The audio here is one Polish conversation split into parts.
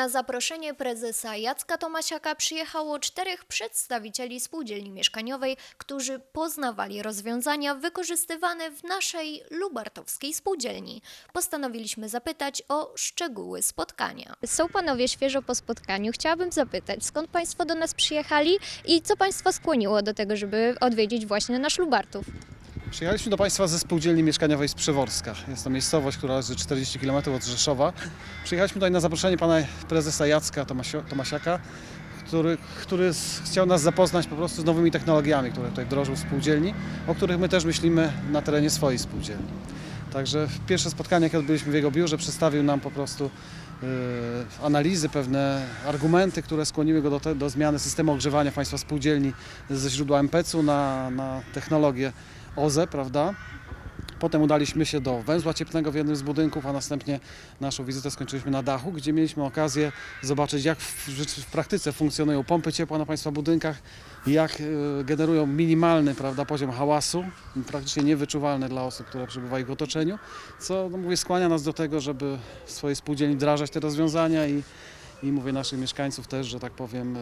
Na zaproszenie prezesa Jacka Tomasiaka przyjechało czterech przedstawicieli spółdzielni mieszkaniowej, którzy poznawali rozwiązania wykorzystywane w naszej lubartowskiej spółdzielni. Postanowiliśmy zapytać o szczegóły spotkania. Są panowie świeżo po spotkaniu. Chciałabym zapytać, skąd państwo do nas przyjechali i co państwa skłoniło do tego, żeby odwiedzić właśnie nasz Lubartów? Przyjechaliśmy do Państwa ze spółdzielni mieszkaniowej z. Jest to miejscowość, która leży 40 km od Rzeszowa. Przyjechaliśmy tutaj na zaproszenie pana prezesa Jacka Tomasiaka, który, który chciał nas zapoznać po prostu z nowymi technologiami, które tutaj wdrożył w spółdzielni, o których my też myślimy na terenie swojej spółdzielni. Także pierwsze spotkanie, jakie odbyliśmy w jego biurze, przedstawił nam po prostu yy, analizy, pewne argumenty, które skłoniły go do, te, do zmiany systemu ogrzewania państwa spółdzielni ze źródła MPC-u na, na technologię OZE, prawda? Potem udaliśmy się do węzła cieplnego w jednym z budynków, a następnie naszą wizytę skończyliśmy na dachu, gdzie mieliśmy okazję zobaczyć, jak w, w praktyce funkcjonują pompy ciepła na Państwa budynkach, jak e, generują minimalny prawda, poziom hałasu, praktycznie niewyczuwalny dla osób, które przebywają w otoczeniu, co no, mówię, skłania nas do tego, żeby w swojej spółdzielni wdrażać te rozwiązania i, i mówię naszych mieszkańców też, że tak powiem, e,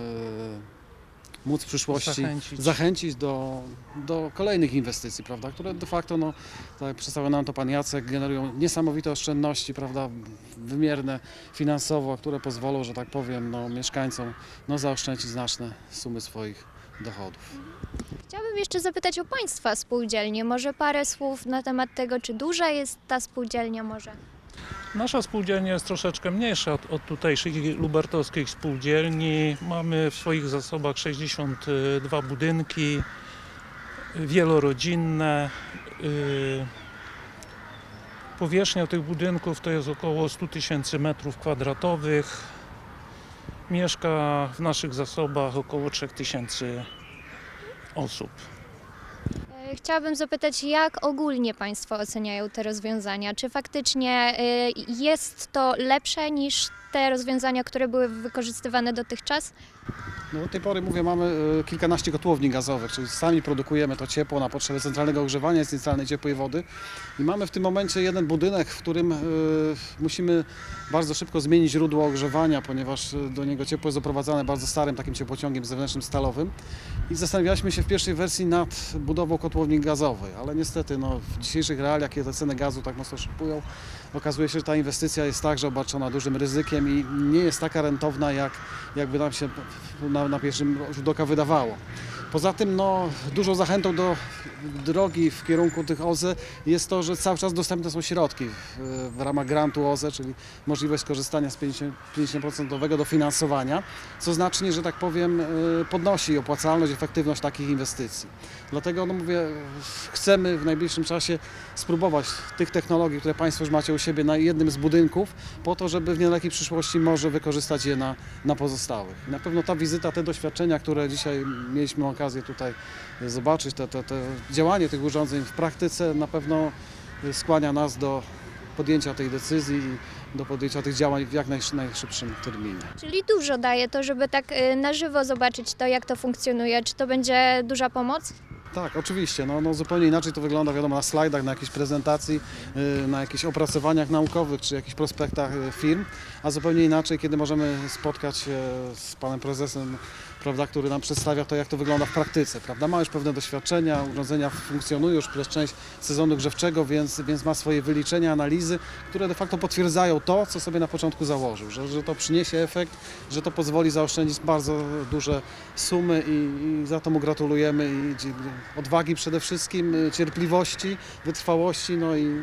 móc w przyszłości Zachęcić. zachęcić do, do kolejnych inwestycji, prawda, które de facto, no, tak jak przedstawiał nam to pan Jacek, generują niesamowite oszczędności, prawda, wymierne finansowo, które pozwolą, że tak powiem, no, mieszkańcom no, zaoszczędzić znaczne sumy swoich dochodów. Chciałabym jeszcze zapytać o Państwa spółdzielnię. Może parę słów na temat tego, czy duża jest ta spółdzielnia może? Nasza spółdzielnia jest troszeczkę mniejsza od, od tutejszych lubartowskich spółdzielni. Mamy w swoich zasobach 62 budynki wielorodzinne. Yy, Powierzchnia tych budynków to jest około 100 tysięcy metrów kwadratowych. Mieszka w naszych zasobach około 3000 osób. Chciałabym zapytać, jak ogólnie Państwo oceniają te rozwiązania? Czy faktycznie e, jest to lepsze niż te rozwiązania, które były wykorzystywane dotychczas? No, do tej pory, mówię, mamy e, kilkanaście kotłowni gazowych, czyli sami produkujemy to ciepło na potrzeby centralnego ogrzewania centralnej ciepłej wody. I mamy w tym momencie jeden budynek, w którym e, musimy bardzo szybko zmienić źródło ogrzewania, ponieważ e, do niego ciepło jest oprowadzane bardzo starym takim ciepłociągiem zewnętrznym stalowym. I zastanawialiśmy się w pierwszej wersji nad budową kotłowni gazowej, ale niestety no, w dzisiejszych realiach, kiedy ceny gazu tak mocno szybują, okazuje się, że ta inwestycja jest także obarczona dużym ryzykiem i nie jest taka rentowna, jak, jakby nam się na, na pierwszym rzut oka wydawało. Poza tym no, dużą zachętą do drogi w kierunku tych OZE jest to, że cały czas dostępne są środki w, ramach grantu OZE, czyli możliwość skorzystania z 50%, 50% dofinansowania, co znacznie, że tak powiem, y, podnosi opłacalność, efektywność takich inwestycji. Dlatego no mówię, chcemy w najbliższym czasie spróbować tych technologii, które Państwo już macie u siebie na jednym z budynków, po to, żeby w niedalekiej przyszłości może wykorzystać je na, na pozostałych. Na pewno ta wizyta, te doświadczenia, które dzisiaj mieliśmy okazję tutaj zobaczyć, te, te, te działanie tych urządzeń w praktyce na pewno skłania nas do podjęcia tej decyzji i do podjęcia tych działań w jak najsz- najszybszym terminie. Czyli dużo daje to, żeby tak e, na żywo zobaczyć to, jak to funkcjonuje. Czy to będzie duża pomoc? Tak, oczywiście. No, no zupełnie inaczej to wygląda, wiadomo, na slajdach, na jakiejś prezentacji, yy, na jakichś opracowaniach naukowych czy jakichś prospektach yy, firm, a zupełnie inaczej, kiedy możemy spotkać się z panem prezesem, prawda, który nam przedstawia to, jak to wygląda w praktyce. Prawda? Ma już pewne doświadczenia, urządzenia funkcjonują już przez część sezonu grzewczego, więc, więc ma swoje wyliczenia, analizy, które de facto potwierdzają to, co sobie na początku założył, że, że to przyniesie efekt, że to pozwoli zaoszczędzić bardzo duże sumy i, i za to mu gratulujemy i odwagi przede wszystkim, y, cierpliwości, wytrwałości, no i,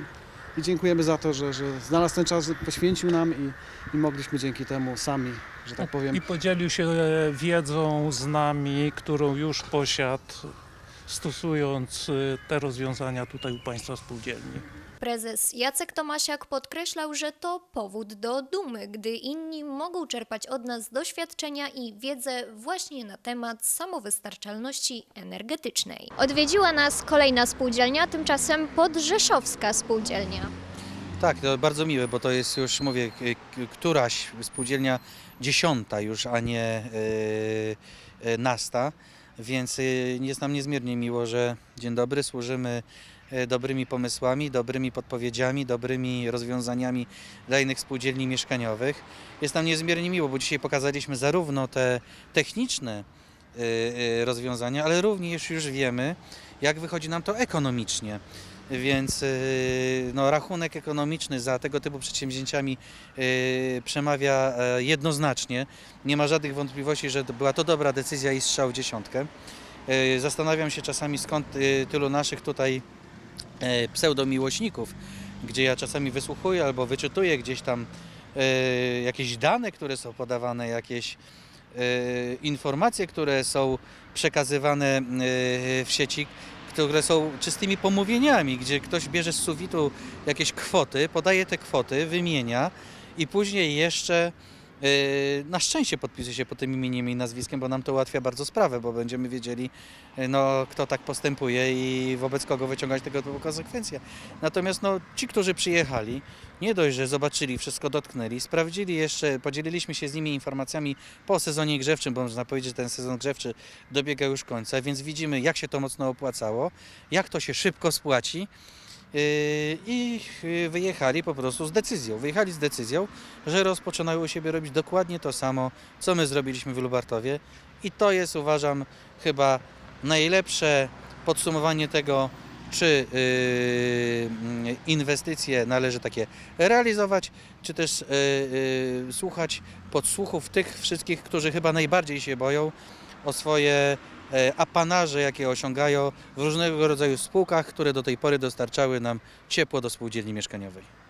i dziękujemy za to, że, że znalazł ten czas, poświęcił nam i, i mogliśmy dzięki temu sami, że tak powiem, I podzielił się e, wiedzą z nami, którą już posiadł, stosując e, te rozwiązania tutaj u Państwa spółdzielni. Prezes Jacek Tomasiak podkreślał, że to powód do dumy, gdy inni mogą czerpać od nas doświadczenia i wiedzę właśnie na temat samowystarczalności energetycznej. Odwiedziła nas kolejna spółdzielnia, tymczasem Podrzeszowska Spółdzielnia. Tak, to bardzo miłe, bo to jest już, mówię, któraś spółdzielnia dziesiąta już, a nie yy, yy, nasta, więc yy, jest nam niezmiernie miło, że dzień dobry, służymy e, dobrymi pomysłami, dobrymi podpowiedziami, dobrymi rozwiązaniami dla innych spółdzielni mieszkaniowych. Jest nam niezmiernie miło, bo dzisiaj pokazaliśmy zarówno te techniczne e, rozwiązania, ale również już wiemy, jak wychodzi nam to ekonomicznie. Więc e, no, rachunek ekonomiczny za tego typu przedsięwzięciami e, przemawia e, jednoznacznie. Nie ma żadnych wątpliwości, że była to dobra decyzja i strzał w dziesiątkę. E, Zastanawiam się czasami skąd tylu naszych tutaj e, pseudomiłośników, gdzie ja czasami wysłuchuję albo wyczytuję gdzieś tam e, jakieś dane, które są podawane, jakieś informacje, które są przekazywane w sieci, które są czystymi pomówieniami, gdzie ktoś bierze z sufitu jakieś kwoty, podaje te kwoty, wymienia i później jeszcze na szczęście podpisuje się pod tym imieniem i nazwiskiem, bo nam to ułatwia bardzo sprawę, bo będziemy wiedzieli, e, no, kto tak postępuje i wobec kogo wyciągać tego typu konsekwencje. Natomiast no, ci, którzy przyjechali, nie dość, że zobaczyli, wszystko dotknęli, sprawdzili jeszcze, podzieliliśmy się z nimi informacjami po sezonie grzewczym, bo można powiedzieć, że ten sezon grzewczy dobiega już końca, więc widzimy, jak się to mocno opłacało, jak to się szybko spłaci. Yy, I yy, wyjechali po prostu z decyzją. Wyjechali z decyzją, że rozpoczynają u siebie robić dokładnie to samo, co my zrobiliśmy w Lubartowie. I to jest, uważam, chyba najlepsze podsumowanie tego, czy yy, inwestycje należy takie realizować, czy też słuchać podsłuchów tych wszystkich, którzy chyba najbardziej się boją o swoje apanarze, jakie osiągają w różnego rodzaju spółkach, które do tej pory dostarczały nam ciepło do spółdzielni mieszkaniowej.